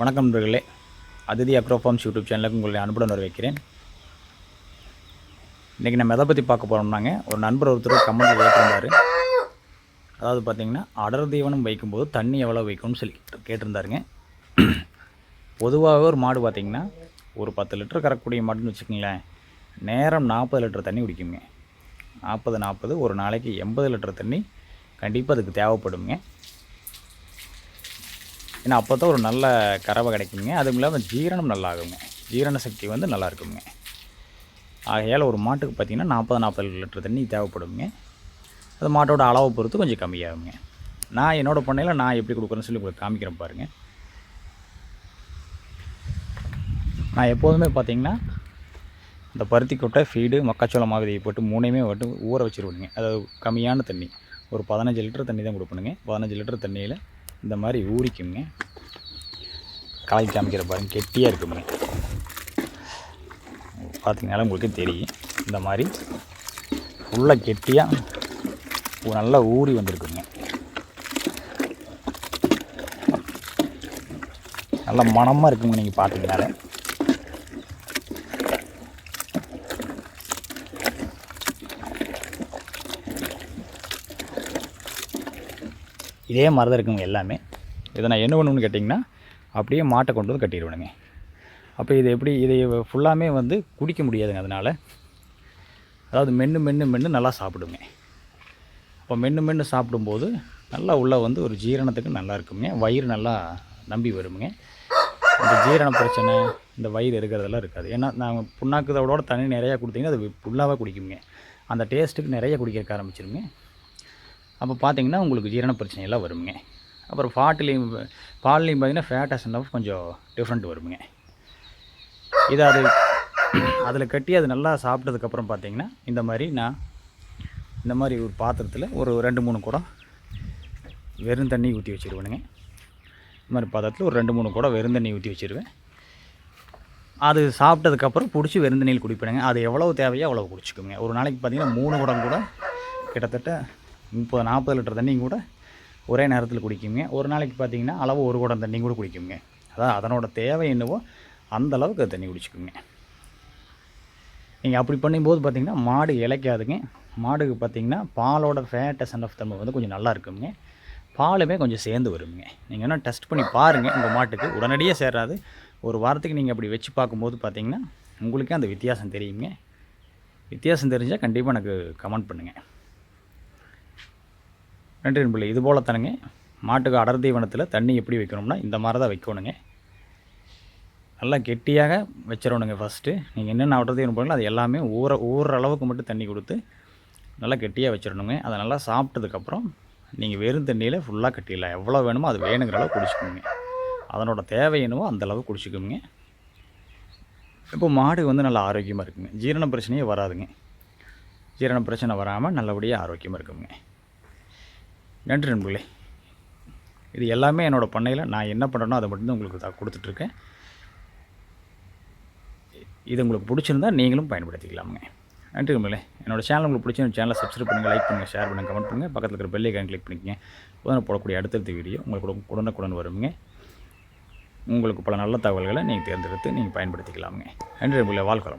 வணக்கம் நண்பர்களே. அதிதி அக்ரோஃபார்ம்ஸ் யூடியூப் சேனலுக்கு உங்களை அனுப்புடன் வரவேற்கிறேன். இன்றைக்கி நம்ம எதை பற்றி பார்க்க போகிறோம்னாங்க ஒரு நண்பர் ஒருத்தர் கமெண்ட் கேட்டிருந்தார். அதாவது பார்த்தீங்கன்னா அடர் தீவனம் வைக்கும்போது தண்ணி எவ்வளோ வைக்கணும்னு சொல்லி கேட்டிருந்தாருங்க. பொதுவாகவே ஒரு மாடு பார்த்திங்கன்னா ஒரு பத்து லிட்டர் கறக்கக்கூடிய மாடுன்னு வச்சுக்கோங்களேன் நேரம் நாற்பது லிட்டர் தண்ணி குடிக்குங்க. நாற்பது நாற்பது ஒரு நாளைக்கு எண்பது லிட்டர் தண்ணி கண்டிப்பாக அதுக்கு தேவைப்படுங்க. ஏன்னா அப்போ தான் ஒரு நல்ல கறவை கிடைக்குங்க. அதுவும் இல்லாமல் ஜீரணம் நல்லா ஆகுங்க ஜீரண சக்தி வந்து நல்லா இருக்குங்க ஆகையால் ஒரு மாட்டுக்கு பார்த்திங்கன்னா நாற்பது நாற்பது லிட்டர் தண்ணி தேவைப்படுங்க. அது மாட்டோட அளவை பொறுத்து கொஞ்சம் கம்மியாகுங்க. நான் என்னோடய பண்ணையில் நான் எப்படி கொடுக்குறேன்னு சொல்லி உங்களுக்கு காமிக்கிறேன் பாருங்கள் நான் எப்போதுமே பார்த்தீங்கன்னா இந்த பருத்தி கொட்டை ஃபீடு மக்காச்சோளம் மாவிதியை போட்டு மூணையுமே வட்டு ஊற வச்சுருவணுங்க அதாவது கம்மியான தண்ணி. ஒரு பதினஞ்சு லிட்டர் தண்ணி தான் கொடுப்பணுங்க பதினஞ்சு லிட்டர் தண்ணியில் இந்த மாதிரி ஊறிக்குங்க. காய் காமிக்கிற பாருங்க கெட்டியாக இருக்குங்க. பார்த்தீங்கனால உங்களுக்கு தெரியும். இந்த மாதிரி ஃபுல்லாக கெட்டியாக நல்லா ஊறி வந்திருக்குங்க. நல்ல மனமாக இருக்குங்க நீங்கள் பார்த்தீங்கனால இதே மாதிரி தான் இருக்குங்க எல்லாமே. இதை நான் என்ன பண்ணுவேன்னு கேட்டிங்கன்னா அப்படியே மாட்டை கொண்டு வந்து கட்டிடுவேனுங்க. அப்போ இது எப்படி இதை ஃபுல்லாமே வந்து குடிக்க முடியாதுங்க அதனால். அதாவது மென்று மென்று மென்று நல்லா சாப்பிடுங்க. அப்போ மென்று மென்று சாப்பிடும்போது நல்லா உள்ளே வந்து ஒரு ஜீரணத்துக்கு நல்லா இருக்குங்க. வயிறு நல்லா நம்பி வருமுங்க. இந்த ஜீரண பிரச்சனை இந்த வயிறு இருக்கிறதெல்லாம் இருக்காது. ஏன்னா நாங்கள் புண்ணாக்குதோட தண்ணி நிறையா கொடுத்தீங்கன்னா அது ஃபுல்லாகவே குடிக்குங்க அந்த டேஸ்ட்டுக்கு நிறைய குடிக்க ஆரம்பிச்சிருங்க. அப்போ பார்த்தீங்கன்னா உங்களுக்கு ஜீரண பிரச்சனையெல்லாம் வருங்க. அப்புறம் ஃபாட்டுலேயும் பால்லையும் பார்த்தீங்கன்னா ஃபேட் அண்ட் கொஞ்சம் டிஃப்ரெண்ட் வருங்க. இதை அது அதில் கட்டி அது நல்லா சாப்பிட்டதுக்கப்புறம் பார்த்தீங்கன்னா இந்த மாதிரி நான் இந்த மாதிரி ஒரு பாத்திரத்தில் ஒரு ரெண்டு மூணு குடம் வெறும் தண்ணி ஊற்றி வச்சுருவேனுங்க. இந்த மாதிரி பாத்திரத்தில் ஒரு ரெண்டு மூணு குடம் வெறும் தண்ணி ஊற்றி வச்சுருவேன். அது சாப்பிட்டதுக்கப்புறம் பிடிச்சி வெறும் தண்ணியில் குடிப்பேனுங்க. அது எவ்வளோ தேவையோ அவ்வளோ குடிச்சிக்கோங்க ஒரு நாளைக்கு பார்த்தீங்கன்னா மூணு குடம் கூட கிட்டத்தட்ட முப்பது நாற்பது லிட்டர் தண்ணி கூட ஒரே நேரத்தில் குடிக்குங்க. ஒரு நாளைக்கு பார்த்தீங்கன்னா அளவு ஒரு குடம் தண்ணி கூட குடிக்குங்க. அதான் அதனோட தேவை என்னவோ அந்த அளவுக்கு தண்ணி குடிச்சிக்குங்க. நீங்கள் அப்படி பண்ணும்போது பார்த்தீங்கன்னா மாடு இளைக்காதுங்க மாடுக்கு பார்த்தீங்கன்னா பாலோட ஃபேட்டஸ் அண்ட் ஆஃப் தன்மை வந்து கொஞ்சம் நல்லா இருக்குங்க. பாலுமே கொஞ்சம் சேர்ந்து வருங்க. நீங்கள் என்ன டெஸ்ட் பண்ணி பாருங்கள் உங்கள் மாட்டுக்கு உடனடியே சேராது ஒரு வாரத்துக்கு நீங்கள் அப்படி வச்சு பார்க்கும்போது பார்த்தீங்கன்னா உங்களுக்கே அந்த வித்தியாசம் தெரியுங்க. வித்தியாசம் தெரிஞ்சால் கண்டிப்பாக எனக்கு கமெண்ட் பண்ணுங்கள் நன்றி நண்பர்களே இது போல் தானுங்க மாட்டுக்கு அடர் தீவனத்தில் தண்ணி எப்படி வைக்கணும்னா இந்த மாதிரி தான் வைக்கணுங்க. நல்லா கெட்டியாக வச்சிடணுங்க ஃபஸ்ட்டு நீங்கள் என்னென்ன அடர் தீவனம் போடணும் அது எல்லாமே ஊற ஊற அளவுக்கு மட்டும் தண்ணி கொடுத்து நல்லா கெட்டியாக வச்சிடணுங்க அதை நல்லா சாப்பிட்டதுக்கப்புறம் நீங்கள் வெறும் தண்ணியில் ஃபுல்லாக கட்டிடலாம். எவ்வளோ வேணுமோ அது வேணுங்கிற அளவு குடிச்சிக்கோங்க. அதனோட தேவை என்னவோ அந்தளவு குடிச்சிக்கோங்க. இப்போ மாடு வந்து நல்லா ஆரோக்கியமாக இருக்குங்க. ஜீரண பிரச்சனையே வராதுங்க. ஜீரண பிரச்சனை வராமல் நல்லபடியாக ஆரோக்கியமாக இருக்குங்க. நன்றி நண்பர்களே. இது எல்லாமே என்னோடய பண்ணையில் நான் என்ன பண்ணுறேனோ அதை மட்டும்தான் உங்களுக்கு தான் கொடுத்துட்ருக்கேன். இது உங்களுக்கு பிடிச்சிருந்தா நீங்களும் பயன்படுத்திக்கலாமுங்க. நன்றி நண்பர்களே. என்னோடய சேனல் உங்களுக்கு பிடிச்சி சேனலை சப்ஸ்கிரைப் பண்ணுங்கள் லைக் பண்ணுங்கள் ஷேர் பண்ணுங்கள் கமெண்ட் பண்ணுங்கள் பக்கத்தில் இருக்கிற பெல் ஐக்கான் கிளிக் பண்ணிக்கங்க. உடனே போடக்கூடிய அடுத்தடுத்த வீடியோ உங்களுக்கு உடனுக்குடன் வருங்க. உங்களுக்கு பல நல்ல தகவல்களை நீங்கள் தேர்ந்தெடுத்து நீங்கள் பயன்படுத்திக்கலாமுங்க. நன்றி நண்பர்களே. வாழ்க்கை